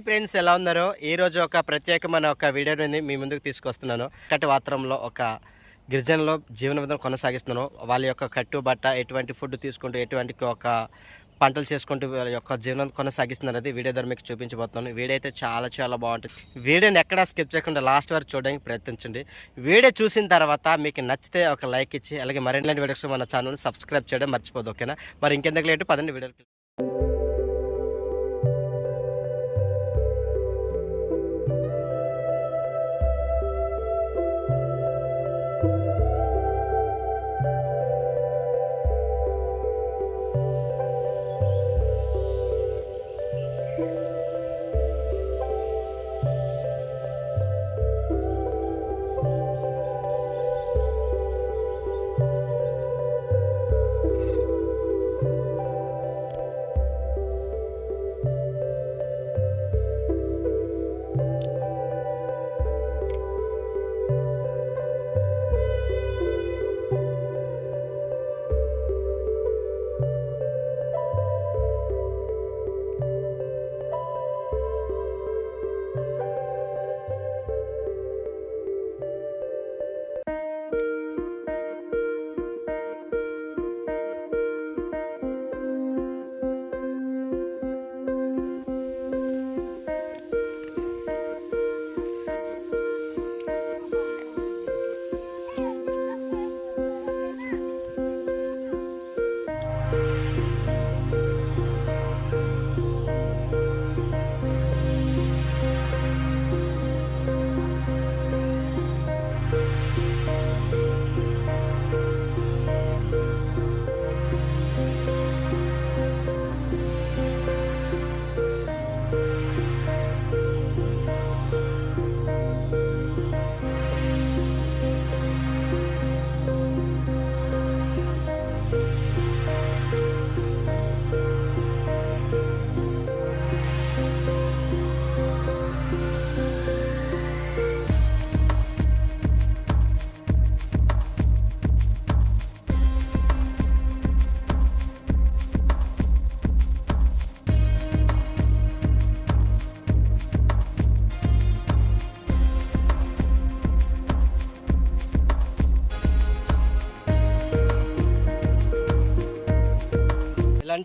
Hi friends ఎలా ఉన్నారు? ఈ రోజు ఒక ప్రత్యేకమైన ఒక వీడియోని మీ ముందుకు తీసుకొస్తున్నాను. కట్టి వాతరంలో ఒక గిరిజనలో జీవన విధానం కొనసాగిస్తున్నాను వాళ్ళ యొక్క కట్టు బట్ట ఎటువంటి ఫుడ్ తీసుకుంటూ ఎటువంటి ఒక పంటలు చేసుకుంటూ వాళ్ళ యొక్క జీవనం కొనసాగిస్తున్నారు అది వీడియో ద్వారా మీకు చూపించబోతున్నాను. వీడియో అయితే చాలా చాలా బాగుంటుంది. వీడియోని ఎక్కడా స్కిప్ చేయకుండా లాస్ట్ వరకు చూడడానికి ప్రయత్నించండి. వీడియో చూసిన తర్వాత మీకు నచ్చితే ఒక లైక్ ఇచ్చి అలాగే మరిన్ని వీడియోస్ మన ఛానల్ని సబ్స్క్రైబ్ చేయడం మర్చిపోదు ఓకేనా? మరి ఇంకెందుకు లేటు పదండి వీడియోకి.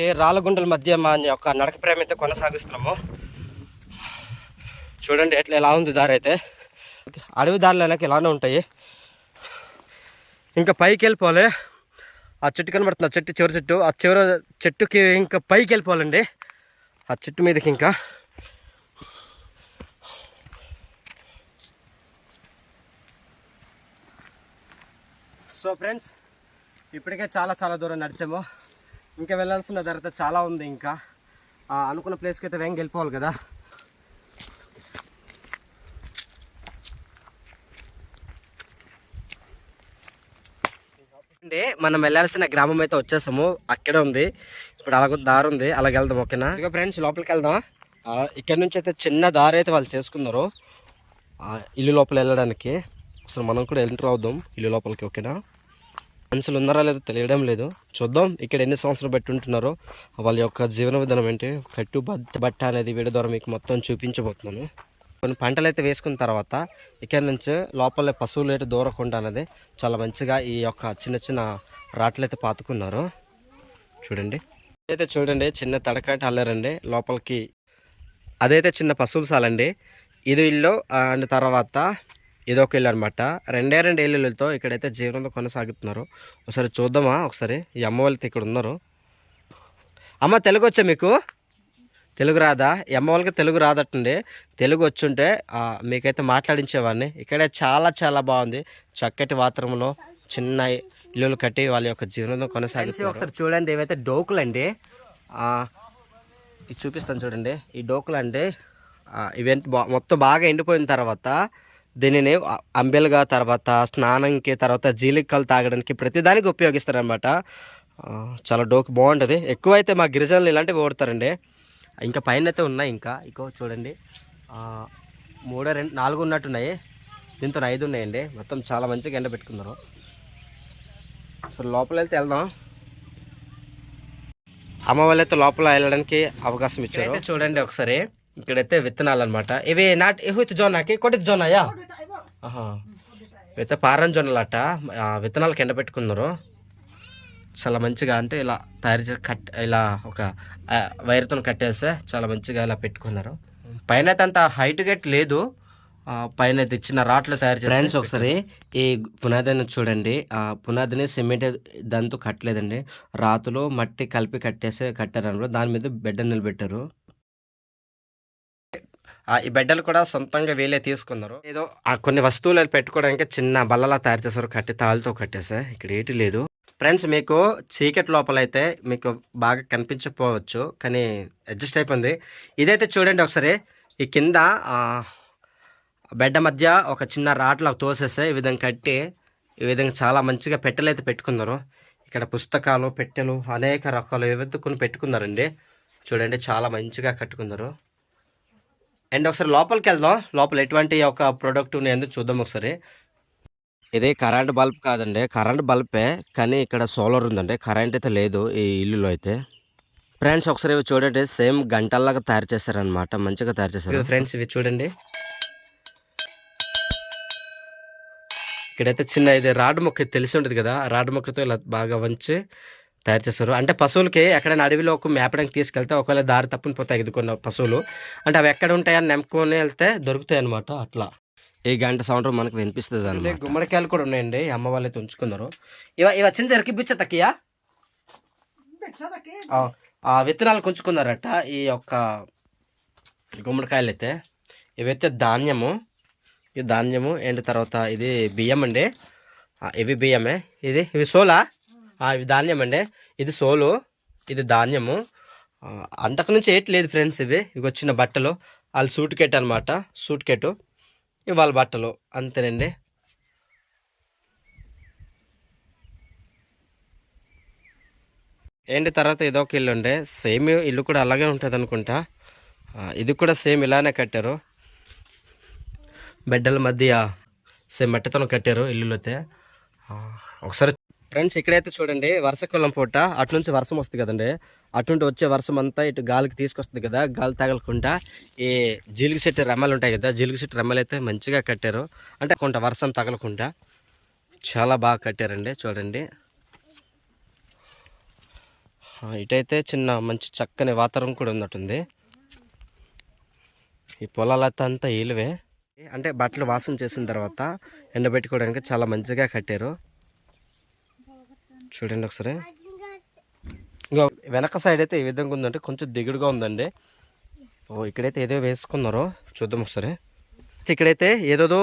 ఇలాంటి రాళ్ళగుండల మధ్య మా యొక్క నడక ప్రేమ అయితే కొనసాగిస్తున్నాము. చూడండి ఎట్లా ఎలా ఉంది దారి అయితే. అడవి దారిలో వెనక ఇలానే ఉంటాయి. ఇంకా పైకి వెళ్ళిపోలే ఆ చెట్టు కనబడుతుంది ఆ చెట్టు చివరి చెట్టు. ఆ చివరి చెట్టుకి ఇంకా పైకి వెళ్ళిపోవాలండి. ఆ చెట్టు మీదకి ఇంకా. సో ఫ్రెండ్స్ ఇప్పటికే చాలా చాలా దూరం నడిచాము. ఇంకా వెళ్ళాల్సిన ధరత చాలా ఉంది ఇంకా. అనుకున్న ప్లేస్కి అయితే వేగంగా వెళ్ళిపోవాలి కదా. అంటే మనం వెళ్ళాల్సిన గ్రామం అయితే వచ్చేసాము. అక్కడే ఉంది. ఇప్పుడు అలాగ దారి ఉంది. అలాగ వెళ్దాం ఓకేనా? ఇక ఫ్రెండ్స్ లోపలికి వెళ్దాం ఇక్కడ నుంచి అయితే చిన్న దారి అయితే వాళ్ళు చేసుకున్నారు. ఇల్లు లోపల వెళ్ళడానికి. అసలు మనం కూడా ఎంటర్ అవుదాం. ఇల్లు లోపలికి ఓకేనా? మనుషులు ఉన్నారా లేదో తెలియడం లేదు. చూద్దాం ఇక్కడ ఎన్ని సంవత్సరాలు బట్టి ఉంటున్నారో. వాళ్ళ యొక్క జీవన విధానం ఏంటి? కట్టు బట్ట బట్ట అనేది వీడియో ద్వారా మీకు మొత్తం చూపించబోతున్నాను. కొన్ని పంటలు అయితే వేసుకున్న తర్వాత ఇక్కడ నుంచి లోపల పశువులు అయితే దూరకుండా అనేది చాలా మంచిగా ఈ యొక్క చిన్న చిన్న రాట్లు అయితే పాతుకున్నారు. చూడండి. అయితే చూడండి చిన్న తడకాటి అల్లరండి. లోపలికి అదైతే చిన్న పశువుల సాలండి. ఇది ఇల్లు అండ్ తర్వాత ఇదొక ఇల్లు అనమాట రెండే రెండు ఇల్లులతో ఇక్కడైతే జీవనంతో కొనసాగుతున్నారు. ఒకసారి చూద్దామా? ఒకసారి ఈ అమ్మ వాళ్ళతో ఇక్కడ ఉన్నారు. అమ్మ తెలుగు వచ్చా మీకు? తెలుగు రాదా? ఈ అమ్మ వాళ్ళకి తెలుగు రాదటండి. తెలుగు వచ్చుంటే మీకైతే మాట్లాడించేవాడిని. ఇక్కడే చాలా చాలా బాగుంది. చక్కటి వాతావరణంలో చిన్న ఇల్లులు కట్టి వాళ్ళ యొక్క జీవనం కొనసాగించి ఒకసారి చూడండి ఇవైతే డోకులు అండి ఇది చూపిస్తాను చూడండి. ఈ డోకులు అంటే ఈవెంట్ బా మొత్తం బాగా ఎండిపోయిన తర్వాత దీనిని అంబెలుగా తర్వాత స్నానంకి తర్వాత జీలికలు తాగడానికి ప్రతిదానికి ఉపయోగిస్తారనమాట చాలా డోకు బాగుంటుంది. ఎక్కువైతే మా గిరిజనులు ఇలాంటివి ఓడతారండి ఇంకా పైన అయితే ఉన్నాయి ఇంకా. ఇంకో చూడండి. మూడో రెండు నాలుగు ఉన్నట్టున్నాయి. దీంతో ఐదు ఉన్నాయండి. మొత్తం చాలా మంచిగా ఎండ పెట్టుకున్నారు. సో లోపల వెళ్తే వెళ్దాం. అమ్మ వాళ్ళైతే లోపల వెళ్ళడానికి అవకాశం ఇచ్చారు. చూడండి ఒకసారి. ఇక్కడైతే విత్తనాలు అనమాట ఇవి నాటి ఇవి జోనాకి కొట్టి జోనాయా అయితే పారం జొన్నలు అట ఆ, విత్తనాలు కింద పెట్టుకున్నారు. చాలా మంచిగా అంటే ఇలా తయారు చేసి కట్ ఇలా ఒక ఆ, వైర్తో కట్టేస్తే చాలా మంచిగా ఇలా పెట్టుకున్నారు. పైన అయితే అంత హైట్ గట్ లేదు. పైన చిన్న రాట్లు తయారు చేసి ఫ్రెండ్స్ ఒకసారి ఈ పునాదిని చూడండి. ఆ పునాదిని సిమెంట్ దాంతో కట్టలేదండి. రాతులు మట్టి కలిపి కట్టేసి కట్టారనమాట దాని మీద బిడ్డ నిలబెట్టారు. ఈ బెడ్డలు కూడా సొంతంగా వీళ్ళే తీసుకున్నారు. ఏదో ఆ కొన్ని వస్తువులు పెట్టుకోవడానికి చిన్న బల్లలా తయారు చేశారు. కట్టి తాళ్ళతో కట్టేసా. ఇక్కడ ఏటి లేదు. ఫ్రెండ్స్ మీకు చీకటి లోపల అయితే మీకు బాగా కనిపించకపోవచ్చు కానీ అడ్జస్ట్ అయిపోయింది. ఇదైతే చూడండి ఒకసారి. ఈ కింద బెడ్ మధ్య ఒక చిన్న రాట్లా తోసేసా. ఈ విధంగా కట్టి ఈ విధంగా చాలా మంచిగా పెట్టెలు అయితే పెట్టుకున్నారు. ఇక్కడ పుస్తకాలు పెట్టెలు అనేక రకాలు వెతుక్కుని పెట్టుకున్నారండి. చూడండి చాలా మంచిగా కట్టుకున్నారు. అండ్ ఒకసారి లోపలికి వెళ్దాం లోపల ఎటువంటి ఒక ప్రోడక్ట్ ఉన్నాయో చూద్దాం ఒకసారి. ఇది కరెంట్ బల్బ్ కాదండి. కరెంట్ బల్బే కానీ ఇక్కడ సోలార్ ఉందండి. కరెంట్ అయితే లేదు ఈ ఇల్లులో అయితే. ఫ్రెండ్స్ ఒకసారి ఇవి చూడండి. సేమ్ గంటల్లాగా తయారు చేశారనమాట మంచిగా తయారు చేశారు. ఫ్రెండ్స్ ఇవి చూడండి. ఇక్కడైతే చిన్న ఇది రాడ్ మొక్క తెలిసి ఉంటుంది కదా. రాడ్ మొక్కతో ఇలా బాగా వంచి తయారు చేస్తారు. అంటే పశువులకి ఎక్కడైనా అడవిలో ఒక మేపడానికి తీసుకెళ్తే ఒకవేళ దారి తప్పుని పోతాయి ఇది కొన్ని పశువులు. అంటే అవి ఎక్కడ ఉంటాయని నెంపుకొని వెళ్తే దొరుకుతాయి అనమాట అట్లా. ఈ గంట సౌండ్ మనకు వినిపిస్తుంది అనమాట గుమ్మడికాయలు కూడా ఉన్నాయండి. అమ్మ వాళ్ళు అయితే ఉంచుకున్నారు ఇవ ఇవ చిన్న జరికిపించ తక్కియా? ఆ విత్తనాలు కొంచుకున్నారట. ఈ యొక్క గుమ్మడికాయలు అయితే ఇవైతే ధాన్యము. ఇది ధాన్యము అండ్ తర్వాత ఇది బియ్యం అండి ఇవి బియ్యమే. ఇది ఇవి సోలా? ఇవి ధాన్యం అండి. ఇది సోలు ఇది ధాన్యము. అంతకు నుంచి ఏటి లేదు ఫ్రెండ్స్ ఇవి. ఇవి వచ్చిన బట్టలు. వాళ్ళు సూట్ కెట్ అనమాట సూట్ కెట్. ఇవి వాళ్ళ బట్టలు. అంతేనండి. ఏంటి తర్వాత ఇదొక ఇల్లు ఉండే. సేమ్ ఇల్లు కూడా అలాగే ఉంటుంది అనుకుంటా. ఇది కూడా సేమ్ ఇలానే కట్టారు. బెడ్డల మధ్య సేమ్ మట్టితో కట్టారు ఇల్లులైతే. అయితే ఒకసారి ఫ్రెండ్స్ ఇక్కడైతే చూడండి వర్షకాలం పూట అటు నుంచి వర్షం వస్తుంది కదండి. అటుండి వచ్చే వర్షం అంతా ఇటు గాలికి తీసుకొస్తుంది కదా గాలి తగలకుండా ఈ జీలిగి చెట్టు రెమ్మలు ఉంటాయి కదా జీలిగి చెట్టు రెమ్మలు అయితే మంచిగా కట్టారు. అంటే కొంత వర్షం తగలకుండా చాలా బాగా కట్టారండి చూడండి. ఇటైతే చిన్న మంచి చక్కని వాతావరణం కూడా ఉన్నట్టుంది. ఈ పొలాలతో అంతా ఈలువే అంటే బట్టలు వాసన చేసిన తర్వాత ఎండబెట్టుకోవడానికి చాలా మంచిగా కట్టారు. చూడండి ఒకసారి. ఇంకా వెనక సైడ్ అయితే ఈ విధంగా ఉందంటే కొంచెం దిగుడుగా ఉందండి. ఓ ఇక్కడైతే ఏదో వేసుకున్నారో చూద్దాం ఒకసారి. ఇక్కడైతే ఏదోదో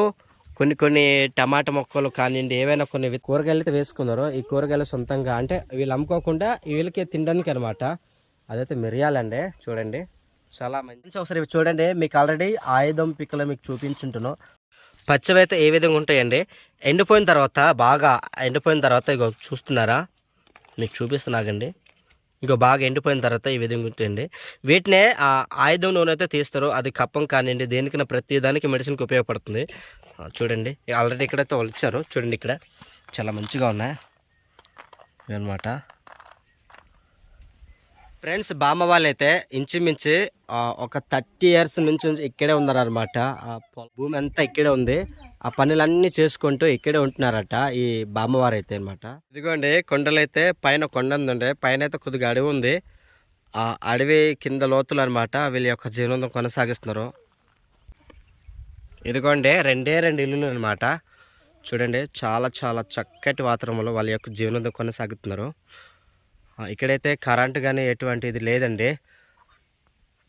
కొన్ని కొన్ని టమాటా మొక్కలు కానివ్వండి ఏవైనా కొన్ని కూరగాయలు అయితే వేసుకున్నారో ఈ కూరగాయలు సొంతంగా అంటే వీళ్ళు అమ్ముకోకుండా వీళ్ళకి తినడానికి అనమాట అదైతే మిరియాలండి చూడండి. చాలా మంచి ఒకసారి ఇవి చూడండి మీకు ఆల్రెడీ ఆయుధం పిక్కలు మీకు చూపించుంటున్నాం. పచ్చవి అయితే ఏ విధంగా ఉంటాయండి? ఎండిపోయిన తర్వాత బాగా ఎండిపోయిన తర్వాత ఇగో చూస్తున్నారా? మీకు చూపిస్తున్నాగండి. ఇంకో బాగా ఎండిపోయిన తర్వాత ఈ విధంగా ఉంటాయండి. వీటినే ఆ ఆయుధం నూనె అయితే తీస్తారు. అది కప్పం కానివ్వండి దేనికైనా ప్రతి దానికి మెడిసిన్కి ఉపయోగపడుతుంది. చూడండి. ఆల్రెడీ ఇక్కడైతే వాళ్ళు ఇచ్చారు. చూడండి ఇక్కడ. చాలా మంచిగా ఉన్నాయి. ఇవన్నమాట. ఫ్రెండ్స్ బామ్మ వాళ్ళు అయితే ఇంచుమించు ఒక థర్టీ ఇయర్స్ నుంచి ఇక్కడే ఉన్నారనమాట ఆ భూమి అంతా ఇక్కడే ఉంది. ఆ పనులన్నీ చేసుకుంటూ ఇక్కడే ఉంటున్నారట ఈ బామ్మవారు అయితే అనమాట ఇదిగోండి కొండలైతే పైన కొండ ఉందండి. పైన అయితే కొద్దిగా అడవి ఉంది. ఆ అడవి కింద లోతులు అనమాట వీళ్ళ యొక్క జీవనం కొనసాగిస్తున్నారు. ఇదిగోండి రెండే రెండు ఇల్లులు అనమాట చూడండి చాలా చాలా చక్కటి వాతావరణంలో వాళ్ళ యొక్క జీవనం కొనసాగుతున్నారు ఇక్కడైతే కరెంట్ కానీ ఎటువంటిది లేదండి.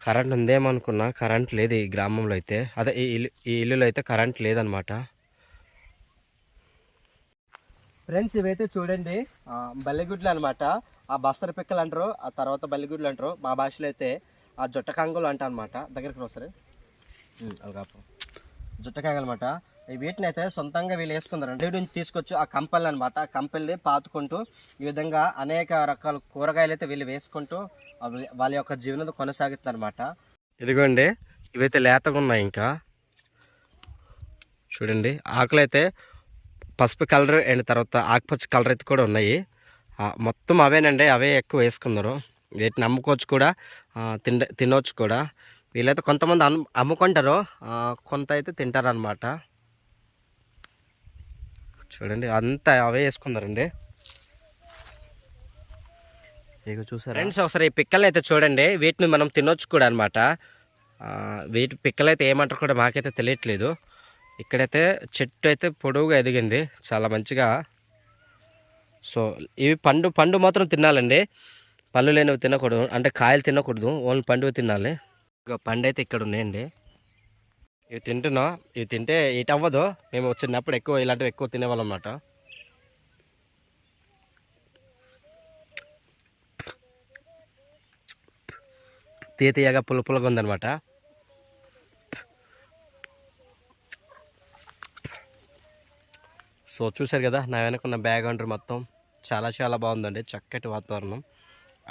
కరెంట్ ఉందేమో అనుకున్నా కరెంట్ లేదు ఈ గ్రామంలో అయితే. అదే ఈ ఇల్లు ఈ ఇల్లులో అయితే కరెంట్ లేదనమాట. ఫ్రెండ్స్ ఇవైతే చూడండి బల్లిగుడ్లు అనమాట. ఆ బస్తర పిక్కలు అంటారు ఆ తర్వాత బల్లిగుడ్లు అంటారు. మా భాషలో అయితే ఆ జుట్టకాంగులు అంట అనమాట. దగ్గరికి రా సరే అలాగా జుట్టకాయలు అనమాట. వీటిని అయితే సొంతంగా వీళ్ళు వేసుకున్నారు అడవి నుంచి తీసుకొచ్చి ఆ కంపెల్ అనమాట ఆ కంపెల్ని పాతుకుంటూ ఈ విధంగా అనేక రకాల కూరగాయలు అయితే వీళ్ళు వేసుకుంటూ వాళ్ళ యొక్క జీవనం కొనసాగుతున్నారు అనమాట ఇదిగోండి ఇవైతే లేతగా ఉన్నాయి ఇంకా. చూడండి ఆకులు అయితే పసుపు కలర్ అండ్ తర్వాత ఆకుపచ్చ కలర్ అయితే కూడా ఉన్నాయి. మొత్తం అవేనండి అవే ఎక్కువ వేసుకున్నారు వీటిని అమ్ముకోవచ్చు కూడా తిన తిండ తినవచ్చు కూడా. వీళ్ళైతే కొంతమంది అమ్ముకుంటారు. కొంత అయితే తింటారు అనమాట చూడండి అంతా అవే వేసుకున్నారండి ఇక చూసారు? ఫ్రెండ్స్ ఒకసారి ఈ పిక్కల్ని అయితే చూడండి వీటిని మనం తినొచ్చు కూడా అనమాట వీటి పిక్కలు అయితే ఏమంటారు కూడా మాకైతే తెలియట్లేదు. ఇక్కడైతే చెట్టు అయితే పొడవుగా ఎదిగింది చాలా మంచిగా. సో ఇవి పండు పండు మాత్రం తినాలండి. పళ్ళు లేనివి తినకూడదు అంటే కాయలు తినకూడదు ఓన్లీ పండుగ తినాలి. ఇక పండు అయితే ఇక్కడ ఉన్నాయండి ఇవి తింటున్నా. ఇవి తింటే ఇటు అవ్వదు. మేము చిన్నప్పుడు ఎక్కువ ఇలాంటివి ఎక్కువ తినేవాళ్ళం అన్నమాట తీయ తీయగా పుల్ల పుల్లగా ఉందన్నమాట. సో చూశారు కదా నా వెనకున్న అంటారు మొత్తం చాలా చాలా బాగుందండి. చక్కటి వాతావరణం.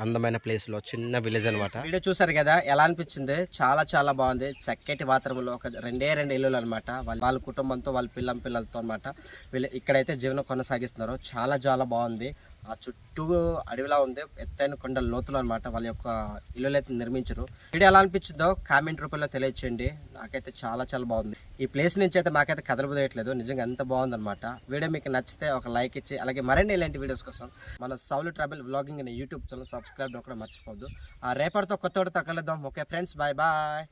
అందమైన ప్లేస్లో చిన్న విలేజ్ అనమాట వీడియో చూసారు కదా ఎలా అనిపించింది? చాలా చాలా బాగుంది. చక్కటి వాతావరణంలో ఒక రెండే రెండు ఇల్లులు అనమాట వాళ్ళ వాళ్ళ కుటుంబంతో వాళ్ళ పిల్లం పిల్లలతో అనమాట వీళ్ళు ఇక్కడైతే జీవనం కొనసాగిస్తున్నారు. చాలా చాలా బాగుంది. ఆ చుట్టూ అడవిలా ఉంది. ఎత్తైన కొండ లోతులు అనమాట వాళ్ళ యొక్క ఇల్లులు అయితే నిర్మించరు. వీడియో ఎలా అనిపించిందో కామెంట్ రూపంలో తెలియచేయండి. నాకైతే చాలా చాలా బాగుంది. ఈ ప్లేస్ నుంచి అయితే మాకైతే కదలబోదేయట్లేదు నిజంగా ఎంత బాగుందన్నమాట. వీడియో మీకు నచ్చితే ఒక లైక్ ఇచ్చి అలాగే మరిన్ని ఇలాంటి వీడియోస్ కోసం మన సౌలు ట్రావెల్ వ్లాగింగ్ అనే యూట్యూబ్ ఛానల్ సబ్స్క్రైబ్ కూడా మర్చిపోవద్దు. ఆ రేపటితో కొత్త తగ్గలేద్దాం ఓకే ఫ్రెండ్స్ బాయ్ బాయ్.